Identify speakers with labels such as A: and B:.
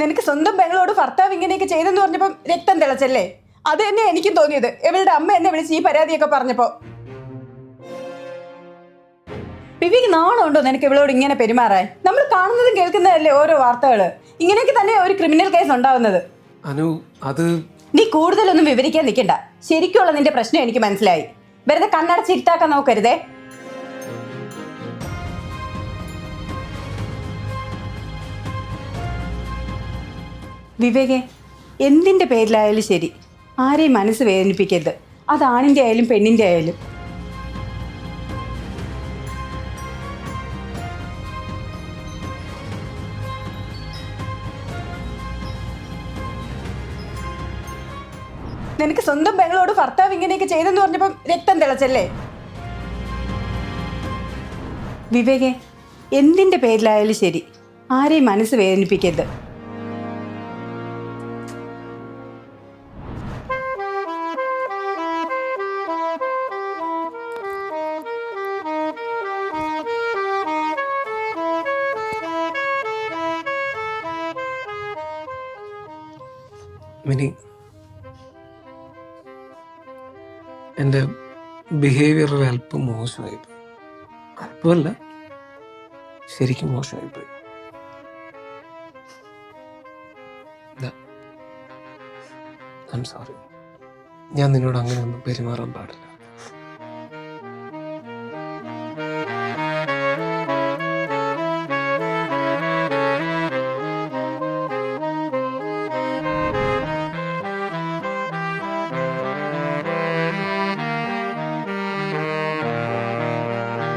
A: നിനക്ക് സ്വന്തം പെങ്ങളോട് ഭർത്താവ് ഇങ്ങനെയൊക്കെ ചെയ്തെന്ന് പറഞ്ഞപ്പം രക്തം തിളച്ചല്ലേ? അത് തന്നെ എനിക്കും തോന്നിയത്. ഇവളുടെ അമ്മ എന്നെ വിളിച്ച് ഈ പരാതിയൊക്കെ പറഞ്ഞപ്പോ. വിവേക് നാണമുണ്ടോ നിനക്ക് ഇവളോട് ഇങ്ങനെ പെരുമാറാൻ? നമ്മൾ കാണുന്നതും കേൾക്കുന്നതല്ലേ ഓരോ വാർത്തകൾ? ഇങ്ങനെയൊക്കെ തന്നെ ഒരു ക്രിമിനൽ കേസ് ഉണ്ടാവുന്നത്.
B: അനു അത്
A: നീ കൂടുതലൊന്നും വിവരിക്കാൻ നിൽക്കണ്ട. ശരിക്കുള്ള നിന്റെ പ്രശ്നം എനിക്ക് മനസ്സിലായി. വെറുതെ കണ്ണടച്ചിരുത്താക്കാൻ നോക്കരുതേ. വിവേകെ എന്തിന്റെ പേരിലായാലും ശരി. ആരെയും മനസ്സ് വേദനിപ്പിക്കരുത്. അത് ആണിന്റെ ആയാലും പെണ്ണിന്റെ ആയാലും. നിനക്ക് സ്വന്തം പെങ്ങളോട് ഭർത്താവ് ഇങ്ങനെയൊക്കെ ചെയ്തെന്ന് പറഞ്ഞപ്പം രക്തം തിളച്ചല്ലേ? വിവേകെ എന്തിന്റെ പേരിലായാലും ശരി. ആരെയും മനസ്സ് വേദനിപ്പിക്കരുത്.
B: മിനി എന്റെ ബിഹേവിയർ അല്പം മോശമായി അല്പമല്ല ശരിക്കും മോശമായി പോയി. ഐ സോറി ഞാൻ നിന്നോട് അങ്ങനെ ഒന്നും പെരുമാറാൻ പാടില്ല.